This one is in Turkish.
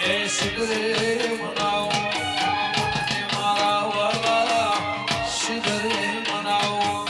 Eşlerim